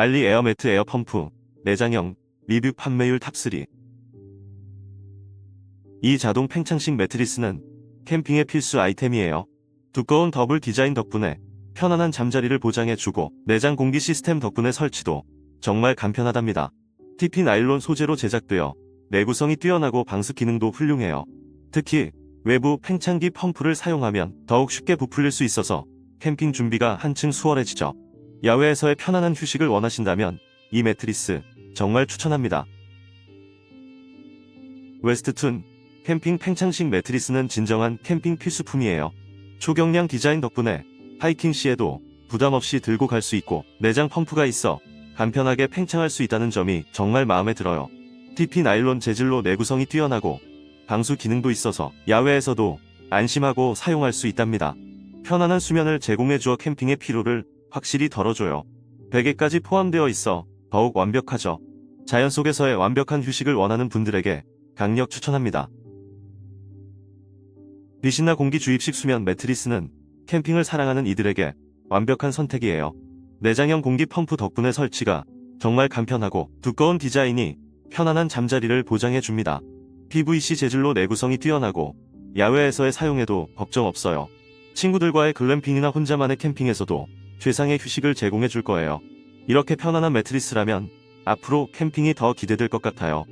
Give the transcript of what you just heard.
알리 에어매트 에어펌프, 내장형, 리뷰 판매율 탑3. 이 자동 팽창식 매트리스는 캠핑의 필수 아이템이에요. 두꺼운 더블 디자인 덕분에 편안한 잠자리를 보장해주고 내장 공기 시스템 덕분에 설치도 정말 간편하답니다. TP 나일론 소재로 제작되어 내구성이 뛰어나고 방수 기능도 훌륭해요. 특히 외부 팽창기 펌프를 사용하면 더욱 쉽게 부풀릴 수 있어서 캠핑 준비가 한층 수월해지죠. 야외에서의 편안한 휴식을 원하신다면 이 매트리스 정말 추천합니다. 웨스트툰 캠핑 팽창식 매트리스는 진정한 캠핑 필수품이에요. 초경량 디자인 덕분에 하이킹 시에도 부담 없이 들고 갈 수 있고 내장 펌프가 있어 간편하게 팽창할 수 있다는 점이 정말 마음에 들어요. TP 나일론 재질로 내구성이 뛰어나고 방수 기능도 있어서 야외에서도 안심하고 사용할 수 있답니다. 편안한 수면을 제공해 주어 캠핑의 피로를 확실히 덜어줘요. 베개까지 포함되어 있어 더욱 완벽하죠. 자연 속에서의 완벽한 휴식을 원하는 분들에게 강력 추천합니다. 리신나 공기 주입식 수면 매트리스는 캠핑을 사랑하는 이들에게 완벽한 선택이에요. 내장형 공기 펌프 덕분에 설치가 정말 간편하고 두꺼운 디자인이 편안한 잠자리를 보장해 줍니다. PVC 재질로 내구성이 뛰어나고 야외에서의 사용에도 걱정 없어요. 친구들과의 글램핑이나 혼자만의 캠핑에서도 최상의 휴식을 제공해 줄 거예요. 이렇게 편안한 매트리스라면 앞으로 캠핑이 더 기대될 것 같아요.